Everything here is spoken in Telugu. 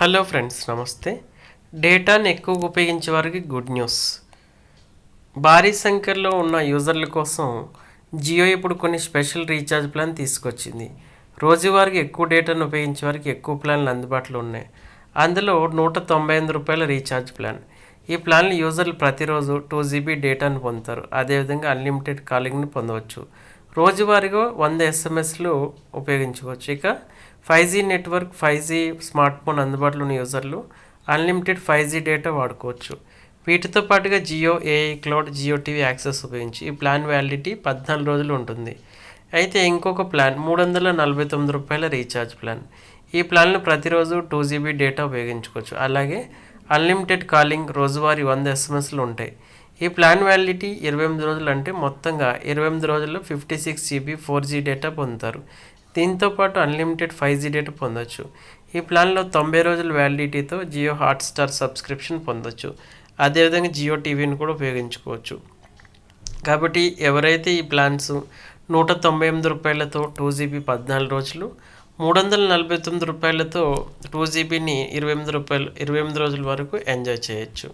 హలో ఫ్రెండ్స్ నమస్తే. డేటాను ఎక్కువగా ఉపయోగించే వారికి గుడ్ న్యూస్. భారీ సంఖ్యలో ఉన్న యూజర్ల కోసం జియో ఇప్పుడు కొన్ని స్పెషల్ రీఛార్జ్ ప్లాన్ తీసుకొచ్చింది. రోజువారికి ఎక్కువ డేటాను ఉపయోగించే వారికి ఎక్కువ ప్లాన్లు అందుబాటులో ఉన్నాయి. అందులో నూట తొంభై ఎనిమిది రూపాయల రీఛార్జ్ ప్లాన్. ఈ ప్లాన్లు యూజర్లు ప్రతిరోజు టూ జీబీ డేటాను పొందుతారు. అదేవిధంగా అన్లిమిటెడ్ కాలింగ్ని పొందవచ్చు. రోజువారీగా వంద ఎస్ఎంఎస్లు ఉపయోగించవచ్చు ఇక five G network five G smartphone అందుబాటులో ఉన్న యూజర్లు అన్లిమిటెడ్ ఫైవ్ జీ డేటా వాడుకోవచ్చు. వీటితో పాటుగా Jio AI cloud Jio TV access ఉపయోగించి ఈ ప్లాన్ వ్యాలిడిటీ పద్నాలుగు రోజులు ఉంటుంది. అయితే ఇంకొక ప్లాన్ మూడు వందల నలభై తొమ్మిది రూపాయల రీఛార్జ్ ప్లాన్ ఈ ప్లాన్లు ప్రతిరోజు టూ జీబీ డేటా ఉపయోగించుకోవచ్చు. అలాగే అన్లిమిటెడ్ కాలింగ్ రోజువారీ వంద ఎస్ఎంఎస్లు ఉంటాయి. ఈ ప్లాన్ వ్యాలిడిటీ ఇరవై ఎనిమిది రోజులు అంటే మొత్తంగా ఇరవై ఎనిమిది రోజుల్లో fifty six GB four G data పొందుతారు. దీంతో పాటు అన్లిమిటెడ్ ఫైవ్ జీ డేటా పొందొచ్చు. ఈ ప్లాన్లో తొంభై రోజుల వ్యాలిడిటీతో జియో హాట్స్టార్ సబ్స్క్రిప్షన్ పొందొచ్చు. అదేవిధంగా జియో టీవీని కూడా ఉపయోగించుకోవచ్చు. కాబట్టి ఎవరైతే ఈ ప్లాన్స్ నూట తొంభై ఎనిమిది రూపాయలతో టూ జీబీ పద్నాలుగు రోజులు మూడు వందల నలభై తొమ్మిది రూపాయలతో టూ జీబీని ఇరవై ఎనిమిది రూపాయలు ఇరవై ఎనిమిది రోజుల వరకు ఎంజాయ్ చేయొచ్చు.